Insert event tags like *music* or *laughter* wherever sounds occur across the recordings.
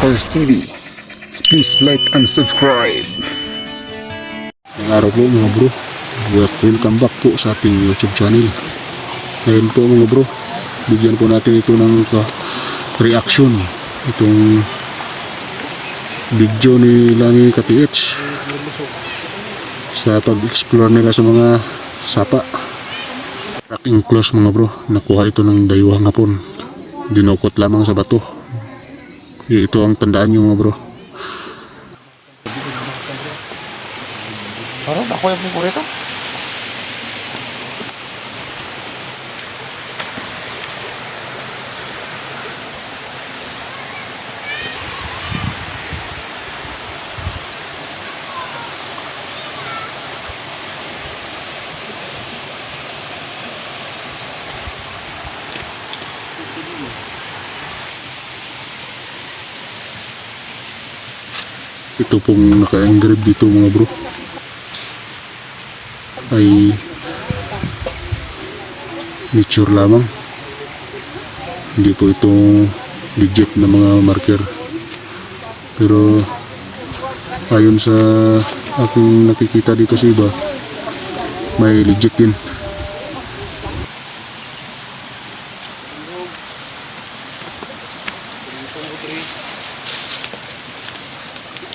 Cars TV. Please like and subscribe. Ang araw po mga bro, welcome back po sa ating YouTube channel. Ngayon po mga bro, bigyan po natin ito ng ka- reaction. Itong video ni Lani KTH sa pag-explore nila sa mga sapa. Tracking close mga bro, nakuha ito ng dayuhang hapon. Dinukot lamang sa bato. Ito ang tandaan nyo mga bro. Parang ako yung paborito. Ito pong naka-engrave dito mga bro. Ay nature lamang. Hindi po ito legit na mga marker. Pero ayon sa aking nakikita dito sa iba may legit din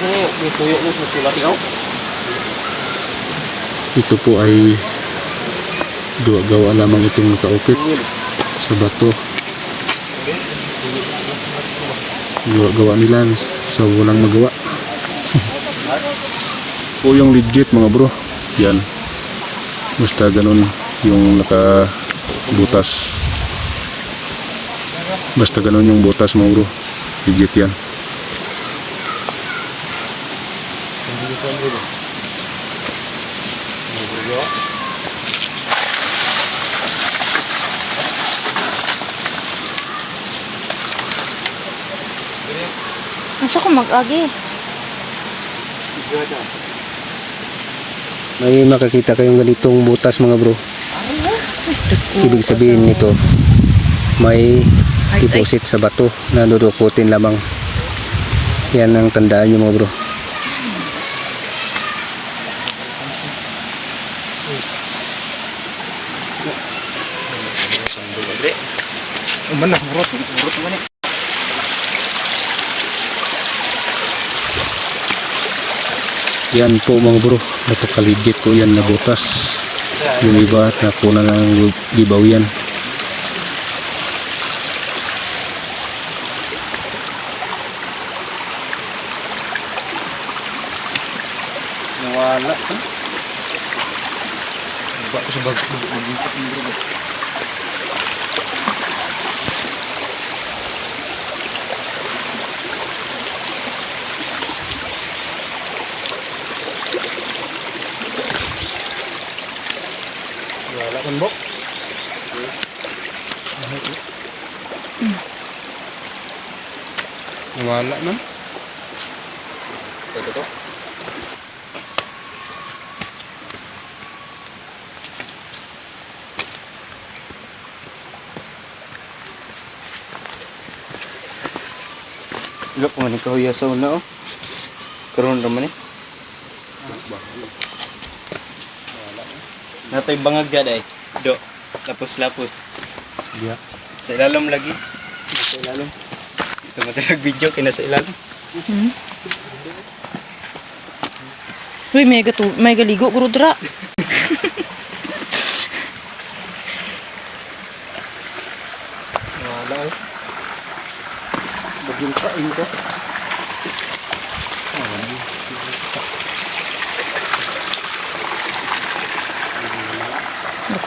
Ini yung tuyo mo sa sila tingaw. ito po ay gawa, gawa lamang itong nakaupit sa bato. Gawa, gawa nila sa walang magawa. *laughs* Po yung legit mga bro. Yan. Basta ganun yung naka butas basta ganun yung butas mga bro. Legit yan Masa ko mag-agi? May makakita kayong ganitong butas mga bro. Ibig sabihin nito, may deposit sa bato na dudukutin lamang. Yan ang tandaan nyo mga bro. Uman na, murot. Murot man eh. Yan po mga bro, napaka-legit po yan na butas. Yung iba at nakuna ng gibaw yan. Nawala ka. Ba ko sa bag. Bro. Wala man. Ito to. Pa man ikaw ya sa una oh. Karoon naman eh. Natay bangag dyan eh. Do. Tapos lapos. Yeah. Sa ilalim lagi. Sa ilalim. Ito matalag video, kina sa ilalim. Uy, may gato, may galigo guro dra. Wala eh. Bagyung kain ko.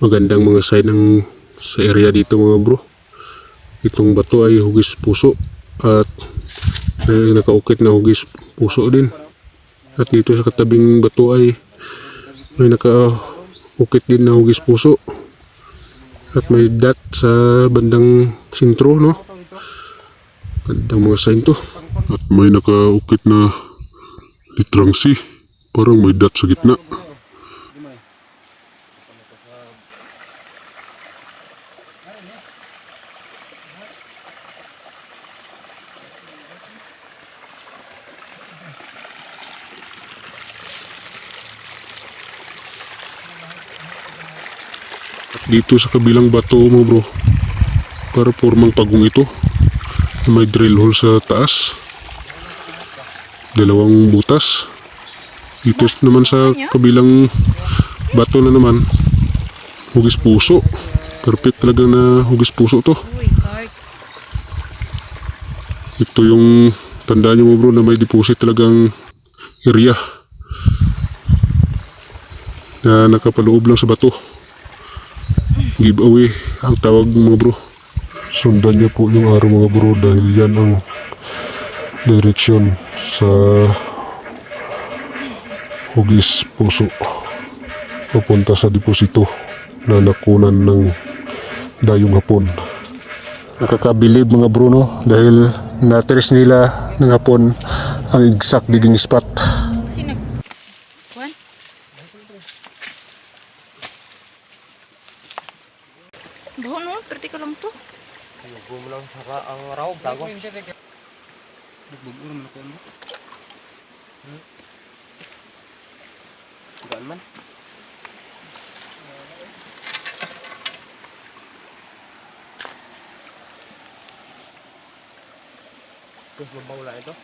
magandang mga sign ng sa area dito mga bro. Itong bato ay hugis puso at may nakaukit na hugis puso din. At dito sa katabing bato ay may nakaukit din na hugis puso. At may dot sa bandang sintro no? Gandang mga sign to. At may nakaukit na litrang C. Parang may dot sa gitna dito sa kabilang bato mo bro. Para formang pagong ito. May drill hole sa taas. Dalawang butas. Dito naman sa kabilang bato na naman hugis puso. Perfect talaga na hugis puso to. Ito yung tandaan nyo mo bro na may deposit talagang area na nakapaloob lang sa bato giveaway ang tawag mga bro. Sundan niyo po yung araw mga bro dahil yan ang direksyon sa hugis puso papunta sa deposito na nakunan ng dayong hapon. Nakakabilib mga bro no dahil natres nila ng hapon ang exact digging spot. Juan? Baho no, perti ka lang to. Gumulang sa ang raw, bago. Gaan man. Terus mabaw lang ito.